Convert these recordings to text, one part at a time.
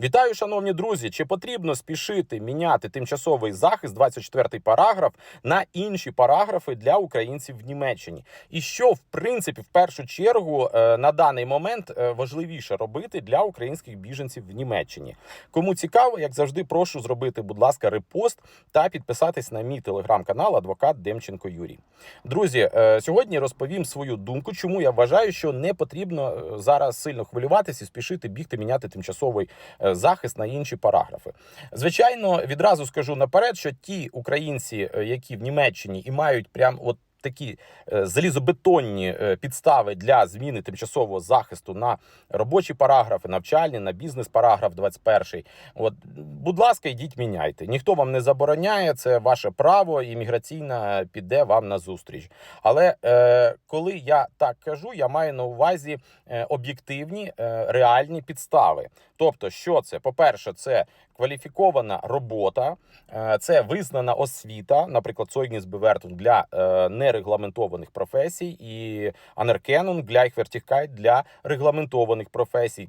Вітаю, шановні друзі! Чи потрібно спішити міняти тимчасовий захист, 24 параграф, на інші параграфи для українців в Німеччині? І що в принципі в першу чергу е, на даний момент е, важливіше робити для українських біженців в Німеччині? Кому цікаво, як завжди, прошу зробити, будь ласка, репост та підписатись на мій телеграм-канал Адвокат Демченко Юрій. Друзі, е, сьогодні розповім свою думку, чому я вважаю, що не потрібно зараз сильно хвилюватися і спішити бігти міняти тимчасовий захист на інші параграфи. Звичайно, відразу скажу наперед, що ті українці, е, які в Німеччині і мають прям от. Такі е, залізобетонні е, підстави для зміни тимчасового захисту на робочі параграфи, навчальні, на бізнес параграф 21. От, будь ласка, йдіть міняйте. Ніхто вам не забороняє, це ваше право, імміграційна піде вам на зустріч. Але е, коли я так кажу, я маю на увазі е, об'єктивні е, реальні підстави. Тобто, що це? По-перше, це кваліфікована робота, е, це визнана освіта, наприклад, Сойгніс Бевертун для е, нерегламентованих професій, і Анеркенун Гляйхвертіхкайт для регламентованих професій.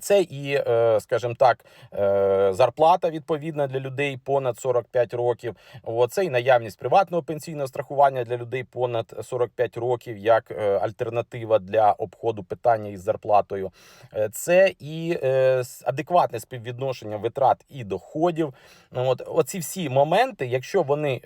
Це і, е, скажімо так, е, зарплата відповідна для людей понад 45 років. Це і наявність приватного пенсійного страхування для людей понад 45 років, як е, альтернатива для обходу питання із зарплатою. Це і адекватне співвідношення витрат і доходів. От оці всі моменти, якщо вони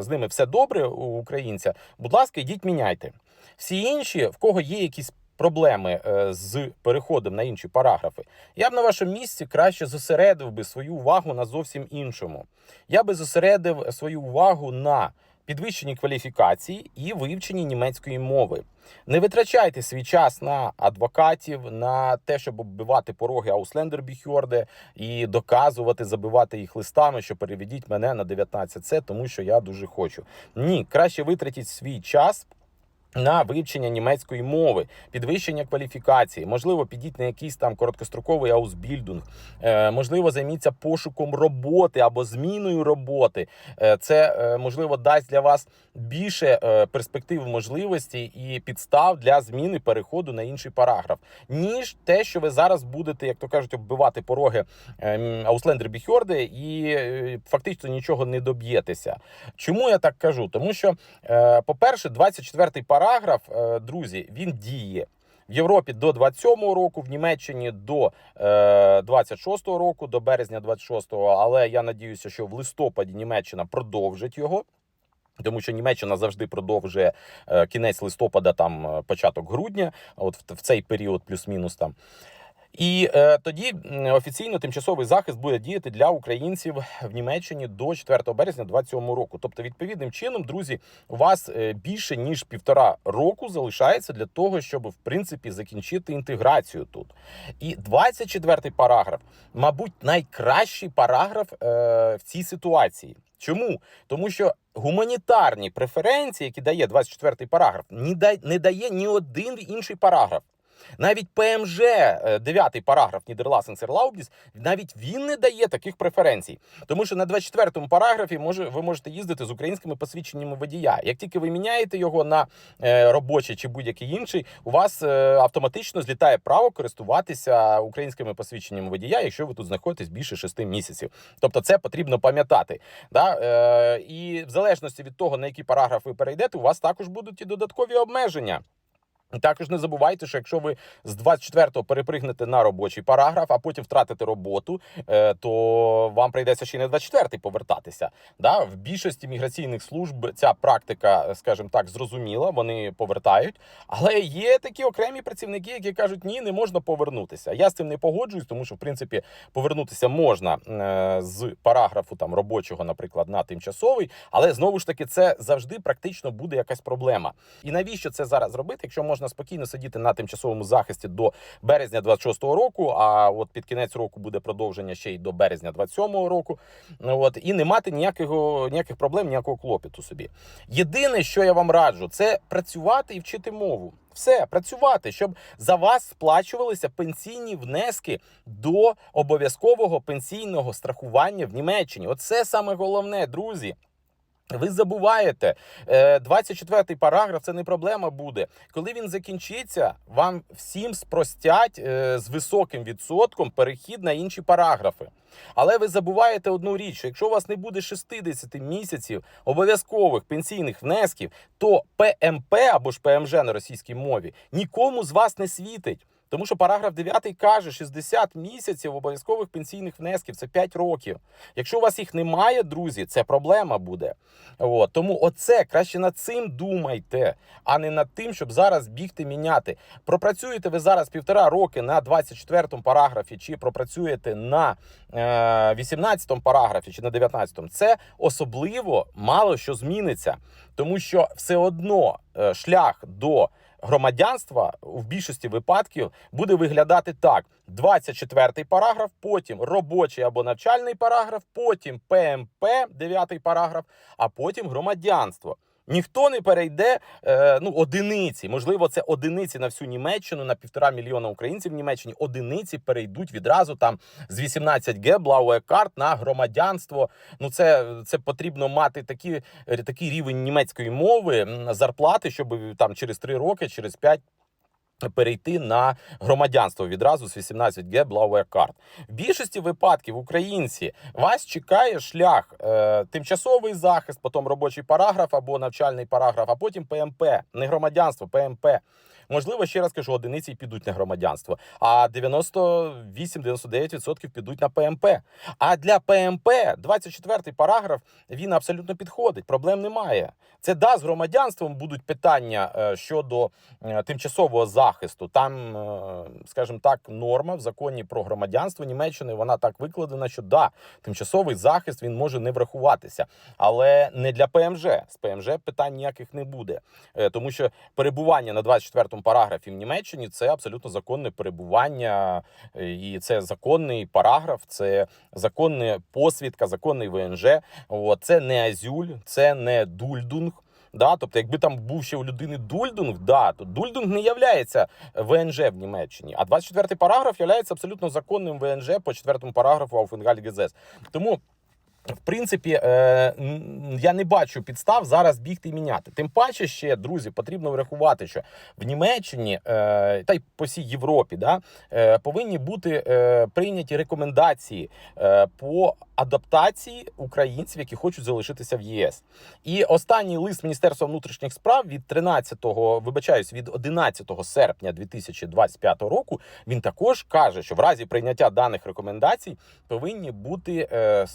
з ними все добре у українця, будь ласка, йдіть міняйте. Всі інші, в кого є якісь проблеми е, з переходом на інші параграфи, я б на вашому місці краще зосередив би свою увагу на зовсім іншому. Я би зосередив свою увагу на підвищенні кваліфікації і вивченні німецької мови. Не витрачайте свій час на адвокатів, на те, щоб оббивати пороги Ауслендербіхьорде і доказувати, забивати їх листами, що переведіть мене на 19С, тому що я дуже хочу. Ні, краще витратіть свій час. На вивчення німецької мови, підвищення кваліфікації, можливо, підіть на якийсь там короткостроковий аусбільдинг, е, можливо, займіться пошуком роботи або зміною роботи. Е, це е, можливо дасть для вас більше перспектив, можливостей і підстав для зміни переходу на інший параграф, ніж те, що ви зараз будете, як то кажуть, оббивати пороги Ауслендер Біхьорде і фактично нічого не доб'єтеся. Чому я так кажу? Тому що, е, по-перше, 24-й параграф, е, друзі, він діє. В Європі до 27-го року, в Німеччині до е, 26-го року, до березня 26-го, але я надіюся, що в листопаді Німеччина продовжить його. Тому що Німеччина завжди продовжує е, кінець листопада, там е, початок грудня, от в, в цей період, плюс-мінус там. І е, тоді офіційно тимчасовий захист буде діяти для українців в Німеччині до 4 березня 2027 року. Тобто, відповідним чином, друзі, у вас е, більше ніж півтора року залишається для того, щоб в принципі закінчити інтеграцію тут. І 24-й параграф, мабуть, найкращий параграф е, в цій ситуації. Чому? Тому що гуманітарні преференції, які дає 24-й параграф, не дає ні один інший параграф. Навіть ПМЖ, 9 параграф Нідерласенсерлаубдіс, навіть він не дає таких преференцій. Тому що на 24-му параграфі може, ви можете їздити з українськими посвідченнями водія. Як тільки ви міняєте його на е, робочий чи будь-який інший, у вас е, автоматично злітає право користуватися українськими посвідченнями водія, якщо ви тут знаходитесь більше 6 місяців. Тобто це потрібно пам'ятати. Да? Е, і в залежності від того, на який параграф ви перейдете, у вас також будуть і додаткові обмеження. Також не забувайте, що якщо ви з 24-го перепригнете на робочий параграф, а потім втратите роботу, е, то вам прийдеться ще й на 24-й повертатися. Да? В більшості міграційних служб ця практика, скажімо так, зрозуміла, вони повертають. Але є такі окремі працівники, які кажуть, ні, не можна повернутися. Я з цим не погоджуюсь, тому що в принципі повернутися можна е, з параграфу там робочого, наприклад, на тимчасовий, але знову ж таки це завжди практично буде якась проблема. І навіщо це зараз робити, якщо можна спокійно сидіти на тимчасовому захисті до березня 26-го року, а от під кінець року буде продовження ще й до березня 27-го року. От і не мати ніякого ніяких проблем, ніякого клопіту собі. Єдине, що я вам раджу, це працювати і вчити мову. Все, працювати, щоб за вас сплачувалися пенсійні внески до обов'язкового пенсійного страхування в Німеччині. Оце саме головне, друзі. Ви забуваєте, е, 24-й параграф це не проблема буде. Коли він закінчиться, вам всім спростять е, з високим відсотком перехід на інші параграфи. Але ви забуваєте одну річ: що якщо у вас не буде 60 місяців обов'язкових пенсійних внесків, то ПМП або ж ПМЖ на російській мові нікому з вас не світить. Тому що параграф 9 каже 60 місяців обов'язкових пенсійних внесків це 5 років. Якщо у вас їх немає, друзі, це проблема буде. От. Тому оце краще над цим думайте, а не над тим, щоб зараз бігти міняти. Пропрацюєте ви зараз півтора роки на 24 параграфі, чи пропрацюєте на е, 18 параграфі, чи на 19, це особливо мало що зміниться, тому що все одно е, шлях до громадянства в більшості випадків буде виглядати так: 24 параграф, потім робочий або навчальний параграф, потім ПМП, 9 параграф, а потім громадянство. Ніхто не перейде е, ну одиниці. Можливо, це одиниці на всю Німеччину, на півтора мільйона українців в Німеччині. Одиниці перейдуть відразу там з 18Г Блауе карт на громадянство. Ну це, це потрібно мати такі, такий рівень німецької мови зарплати, щоб там через 3 роки, через 5 перейти на громадянство відразу з 18Г Блауе Card. В більшості випадків українці вас чекає шлях е, тимчасовий захист, потім робочий параграф або навчальний параграф, а потім ПМП, не громадянство, ПМП. Можливо, ще раз кажу, одиниці й підуть на громадянство, а 98-99% підуть на ПМП. А для ПМП 24-й параграф він абсолютно підходить. Проблем немає. Це да, з громадянством будуть питання е, щодо е, тимчасового захисту. Там, е, скажімо так, норма в законі про громадянство Німеччини вона так викладена, що да, тимчасовий захист він може не врахуватися, але не для ПМЖ. З ПМЖ питань ніяких не буде, тому що перебування на 24-му параграфі в Німеччині це абсолютно законне перебування, е, і це законний параграф, це законна посвідка, законний ВНЖ. От, це не азюль, це не дульдунг. Да, тобто, якби там був ще у людини дульдунг, да, то дульдунг не являється ВНЖ в Німеччині. А 24-й параграф являється абсолютно законним ВНЖ по 4 параграфу Ауфенгальгезес. Тому. В принципі, е, я не бачу підстав зараз бігти і міняти. Тим паче, ще друзі, потрібно врахувати, що в Німеччині е, та й по всій Європі да, е, повинні бути прийняті рекомендації по адаптації українців, які хочуть залишитися в ЄС. І останній лист Міністерства внутрішніх справ від 13-го, вибачаюсь, від 11 серпня 2025 року. Він також каже, що в разі прийняття даних рекомендацій повинні бути е,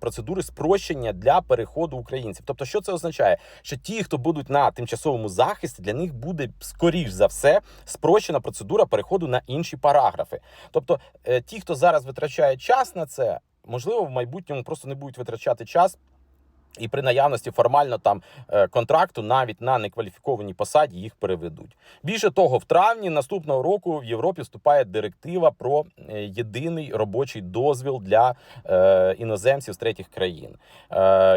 процедури спрощення для переходу українців. Тобто, що це означає? Що ті, хто будуть на тимчасовому захисті, для них буде скоріш за все спрощена процедура переходу на інші параграфи. Тобто, е, ті, хто зараз витрачає час на це, можливо, в майбутньому просто не будуть витрачати час. І при наявності формально там е, контракту навіть на некваліфікованій посаді їх переведуть. Більше того, в травні наступного року в Європі вступає директива про е, єдиний робочий дозвіл для е, іноземців з третіх країн.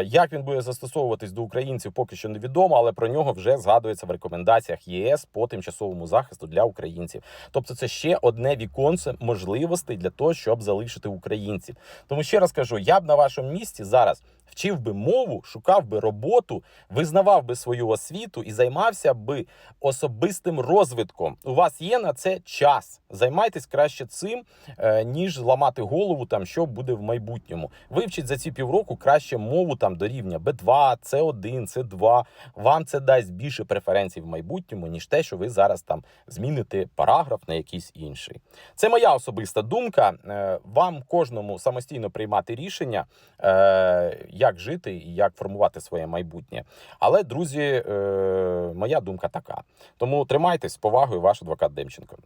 Як він буде застосовуватись до українців, поки що невідомо, але про нього вже згадується в рекомендаціях ЄС по тимчасовому захисту для українців. Тобто, це ще одне віконце можливостей для того, щоб залишити українців. Тому ще раз кажу, я б на вашому місці зараз вчив би мову, шукав би роботу, визнавав би свою освіту і займався би особистим розвитком. У вас є на це час. Займайтесь краще цим, е, ніж ламати голову, там що буде в майбутньому. Вивчіть за ці півроку краще мову там до рівня B2, C1, C2. Вам це дасть більше преференцій в майбутньому, ніж те, що ви зараз там зміните параграф на якийсь інший. Це моя особиста думка. Е, Вам кожному самостійно приймати рішення, е, як жити і як формувати своє майбутнє. Але, друзі, е, моя думка така. Тому тримайтесь з повагою, ваш адвокат Демченко.